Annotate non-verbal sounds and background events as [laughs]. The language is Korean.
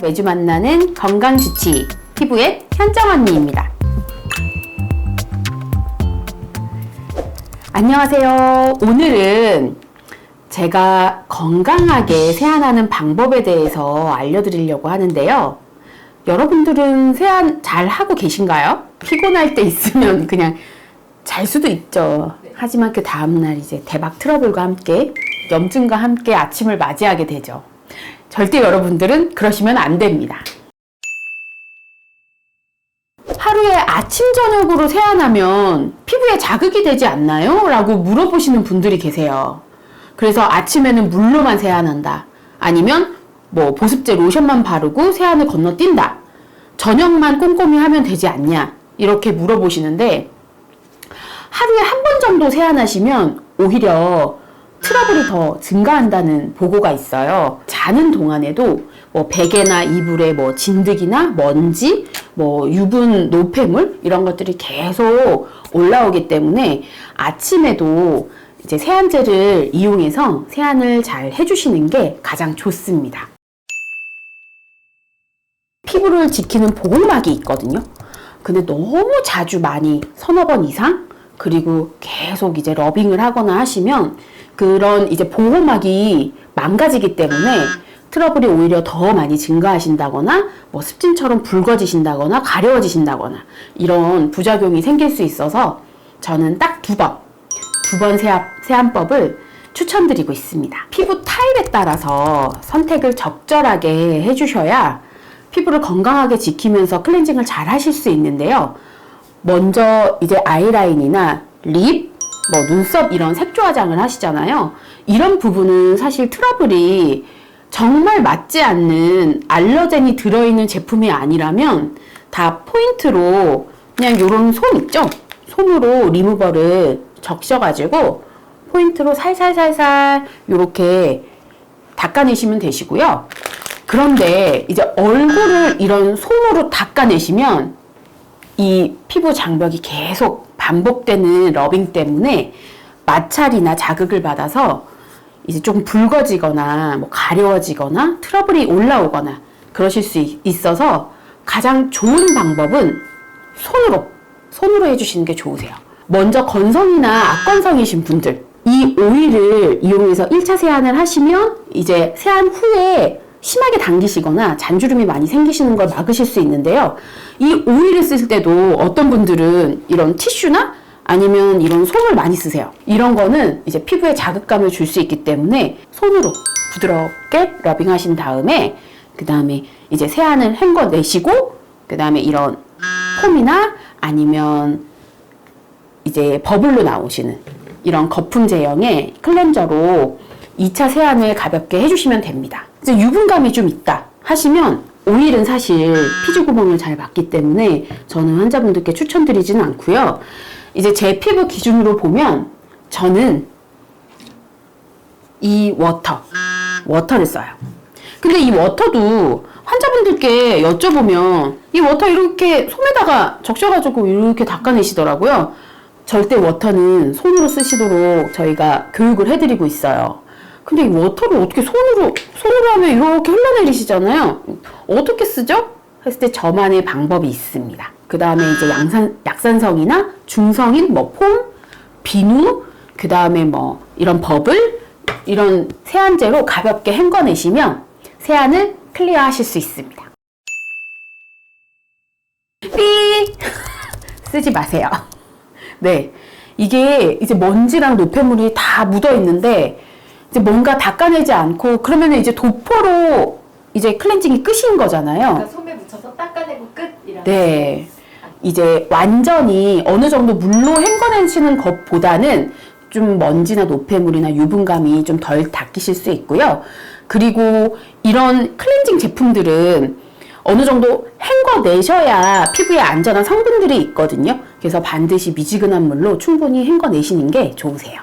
매주 만나는 건강 주치 피부의 현정 언니입니다. 안녕하세요. 오늘은 제가 건강하게 세안하는 방법에 대해서 알려드리려고 하는데요. 여러분들은 세안 잘 하고 계신가요? 피곤할 때 있으면 그냥 잘 수도 있죠. 하지만 그 다음날 이제 대박 트러블과 함께 염증과 함께 아침을 맞이하게 되죠. 절대 여러분들은 그러시면 안 됩니다. 하루에 아침, 저녁으로 세안하면 피부에 자극이 되지 않나요? 라고 물어보시는 분들이 계세요. 그래서 아침에는 물로만 세안한다. 아니면 뭐 보습제 로션만 바르고 세안을 건너뛴다. 저녁만 꼼꼼히 하면 되지 않냐. 이렇게 물어보시는데 하루에 한 번 정도 세안하시면 오히려 트러블이 더 증가한다는 보고가 있어요. 자는 동안에도 뭐 베개나 이불에 뭐 진드기나 먼지, 뭐 유분 노폐물 이런 것들이 계속 올라오기 때문에 아침에도 이제 세안제를 이용해서 세안을 잘 해주시는 게 가장 좋습니다. 피부를 지키는 보호막이 있거든요. 근데 너무 자주 많이 서너 번 이상 그리고 계속 이제 러빙을 하거나 하시면 그런 이제 보호막이 망가지기 때문에 트러블이 오히려 더 많이 증가하신다거나 뭐 습진처럼 붉어지신다거나 가려워지신다거나 이런 부작용이 생길 수 있어서 저는 딱 두 번, 두 번 세안, 세안법을 추천드리고 있습니다. 피부 타입에 따라서 선택을 적절하게 해주셔야 피부를 건강하게 지키면서 클렌징을 잘 하실 수 있는데요. 먼저 이제 아이라인이나 립, 뭐 눈썹 이런 색조 화장을 하시잖아요. 이런 부분은 사실 트러블이 정말 맞지 않는 알러젠이 들어있는 제품이 아니라면 다 포인트로 그냥 이런 솜 있죠? 솜으로 리무버를 적셔가지고 포인트로 살살살살 이렇게 닦아내시면 되시고요. 그런데 이제 얼굴을 이런 솜으로 닦아내시면 이 피부 장벽이 계속 반복되는 러빙 때문에 마찰이나 자극을 받아서 이제 조금 붉어지거나 뭐 가려워지거나 트러블이 올라오거나 그러실 수 있- 있어서 가장 좋은 방법은 손으로 손으로 해주시는 게 좋으세요. 먼저 건성이나 악건성이신 분들 이 오일을 이용해서 1차 세안을 하시면 이제 세안 후에 심하게 당기시거나 잔주름이 많이 생기시는 걸 막으실 수 있는데요. 이 오일을 쓸 때도 어떤 분들은 이런 티슈나 아니면 이런 솜을 많이 쓰세요. 이런 거는 이제 피부에 자극감을 줄 수 있기 때문에 손으로 부드럽게 러빙 하신 다음에 그 다음에 이제 세안을 헹궈 내시고 그 다음에 이런 폼이나 아니면 이제 버블로 나오시는 이런 거품 제형의 클렌저로 2차 세안을 가볍게 해주시면 됩니다. 이제 유분감이 좀 있다 하시면 오일은 사실 피지 구멍을 잘 막기 때문에 저는 환자분들께 추천드리지는 않고요. 이제 제 피부 기준으로 보면 저는 이 워터, 워터를 써요. 근데 이 워터도 환자분들께 여쭤보면 이 워터 이렇게 솜에다가 적셔가지고 이렇게 닦아내시더라고요. 절대 워터는 손으로 쓰시도록 저희가 교육을 해드리고 있어요. 근데 이 워터를 어떻게 손으로, 손으로 하면 이렇게 흘러내리시잖아요. 어떻게 쓰죠? 했을 때 저만의 방법이 있습니다. 그 다음에 이제 양산, 약산성이나 중성인 뭐 폼, 비누, 그 다음에 뭐 이런 버블, 이런 세안제로 가볍게 헹궈내시면 세안을 클리어 하실 수 있습니다. 삐! [laughs] 쓰지 마세요. 네. 이게 이제 먼지랑 노폐물이 다 묻어 있는데 이제 뭔가 닦아내지 않고 그러면 이제 도포로 이제 클렌징이 끝인 거잖아요. 그러니까 솜에 묻혀서 닦아내고 끝 이런. 네. 이제 완전히 어느 정도 물로 헹궈내시는 것보다는 좀 먼지나 노폐물이나 유분감이 좀 덜 닦이실 수 있고요. 그리고 이런 클렌징 제품들은 어느 정도 헹궈내셔야 피부에 안전한 성분들이 있거든요. 그래서 반드시 미지근한 물로 충분히 헹궈내시는 게 좋으세요.